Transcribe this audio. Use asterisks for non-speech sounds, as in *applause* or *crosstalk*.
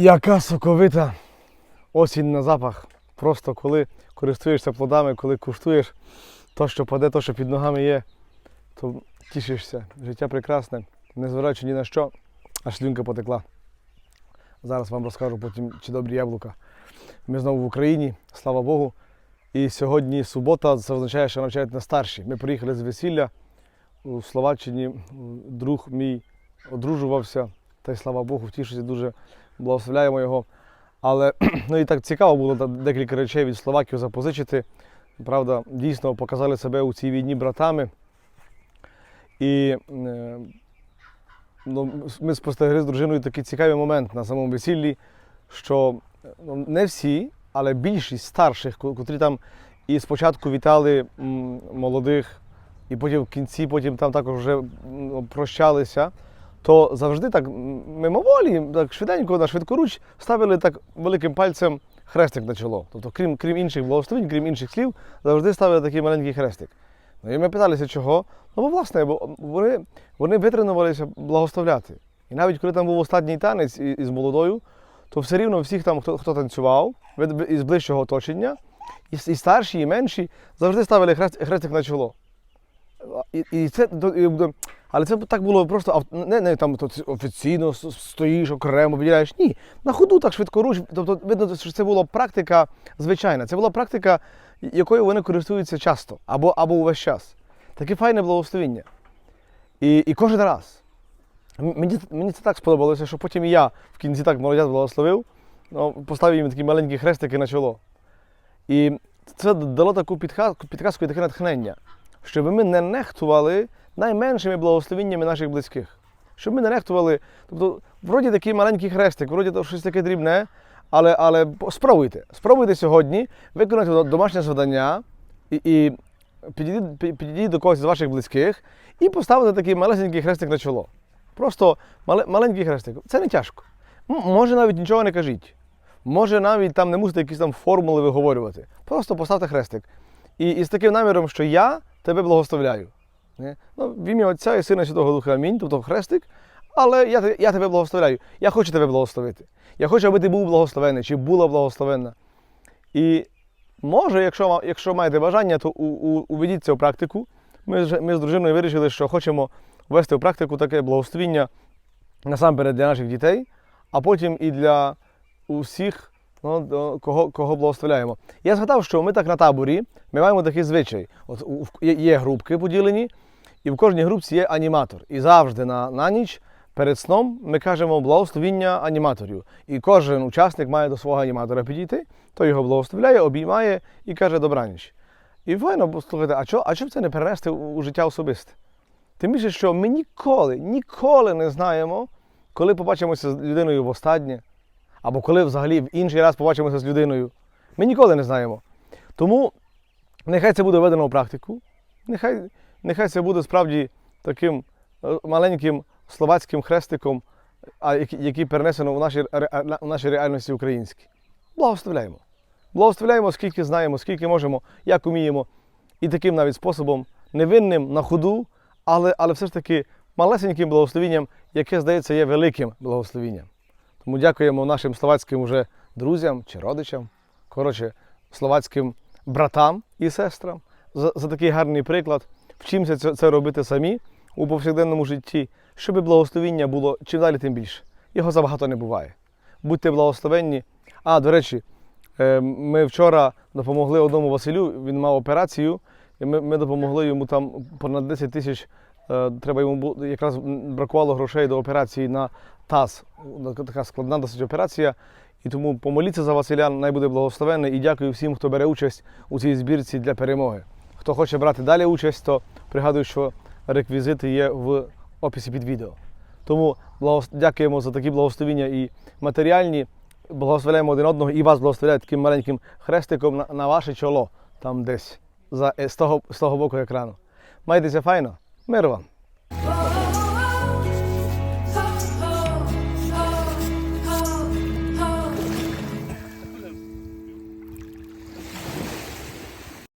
Яка соковита осінь на запах. Просто коли користуєшся плодами, коли куштуєш то, що паде, то, що під ногами є, то тішишся. Життя прекрасне, незважаючи ні на що, аж слюнка потекла. Зараз вам розкажу потім, чи добрі яблука. Ми знову в Україні, слава Богу. І сьогодні субота, це означає, що навчають на старші. Ми приїхали з весілля у Словаччині. Друг мій одружувався, та й слава Богу, втішуся дуже, благословляємо його. Але *clears throat* ну і так цікаво було декілька речей від Словаків запозичити. Правда, дійсно показали себе у цій війні братами. І е, ну, ми спостерігали з дружиною такий цікавий момент на самому весіллі, що ну, не всі, але більшість старших, ко- котрі там і спочатку вітали молодих, і потім в кінці, потім там також вже прощалися, то завжди так мимоволі, так швиденько на швидкоруч ставили так великим пальцем хрестик на чоло. Тобто, крім, крім інших благословень, крім інших слів, завжди ставили такий маленький хрестик. Ну і ми питалися, чого? Ну, бо власне, бо вони, вони витренувалися благословляти. І навіть коли там був останній танець із молодою, то все рівно всіх там, хто, хто танцював, із ближчого оточення, і, і старші, і менші, завжди ставили хрест, хрестик на чоло. І, і це, але це так було просто не, не там офіційно стоїш окремо, виділяєш. Ні, на ходу так швидкоруч. Тобто видно, що це була практика звичайна. Це була практика, якою вони користуються часто або, або увесь час. Таке файне благословіння. І, і кожен раз. Мені, мені це так сподобалося, що потім і я в кінці так молодят благословив, ну, поставив їм такі маленькі хрестики на чоло. І це дало таку підказку і таке натхнення, щоб ми не нехтували найменшими благословіннями наших близьких. Щоб ми не нехтували, тобто, вроді такий маленький хрестик, вроді то щось таке дрібне, але, але спробуйте. Спробуйте сьогодні виконати домашнє завдання і, і підійдіть, підійдіть до когось з ваших близьких і поставити такий малесенький хрестик на чоло. Просто мале- маленький хрестик. Це не тяжко. Може навіть нічого не кажіть. Може навіть там не мусите якісь там формули виговорювати. Просто поставте хрестик. І, і з таким наміром, що я тебе благословляю. Ну, в ім'я Отця і Сина Святого Духа Амінь, тобто хрестик. Але я, я тебе благословляю. Я хочу тебе благословити. Я хочу, аби ти був благословений чи була благословенна. І може, якщо, якщо маєте бажання, то у, у, уведіть це в практику. Ми, ми з дружиною вирішили, що хочемо ввести в практику таке благословіння насамперед для наших дітей, а потім і для усіх, ну, кого, кого благословляємо. Я згадав, що ми так на таборі, ми маємо такий звичай. От є, групки поділені, і в кожній групці є аніматор. І завжди на, на ніч перед сном ми кажемо благословіння аніматорів. І кожен учасник має до свого аніматора підійти, той його благословляє, обіймає і каже добраніч. І файно, бо слухайте, а чого а це не перенести у, життя особисте? Тим більше, що ми ніколи, ніколи не знаємо, коли побачимося з людиною востаннє, або коли взагалі в інший раз побачимося з людиною. Ми ніколи не знаємо. Тому нехай це буде введено в практику, нехай, нехай це буде справді таким е, маленьким словацьким хрестиком, який, перенесено в нашій, ре- у нашій реальності українській. Благословляємо. Благословляємо, скільки знаємо, скільки можемо, як уміємо. І таким навіть способом, невинним на ходу, але, але все ж таки малесеньким благословінням, яке, здається, є великим благословінням. Тому дякуємо нашим словацьким уже друзям чи родичам, коротше, словацьким братам і сестрам за, за такий гарний приклад. Вчимося це, це робити самі у повсякденному житті, щоб благословіння було чим далі, тим більше. Його забагато не буває. Будьте благословенні. А, до речі, е, ми вчора допомогли одному Василю, він мав операцію, і ми, ми допомогли йому там понад 10 тисяч. Е, Треба йому якраз бракувало грошей до операції на ТАЗ. Така складна досить операція. І тому помоліться за Василя, най буде благословенний. І дякую всім, хто бере участь у цій збірці для перемоги. Хто хоче брати далі участь, то пригадую, що реквізити є в описі під відео. Тому дякуємо за такі благословіння і матеріальні. Благословляємо один одного і вас благословляють таким маленьким хрестиком на, на ваше чоло, там десь за, е, з, того, з того боку екрану. Майтеся файно, мир вам!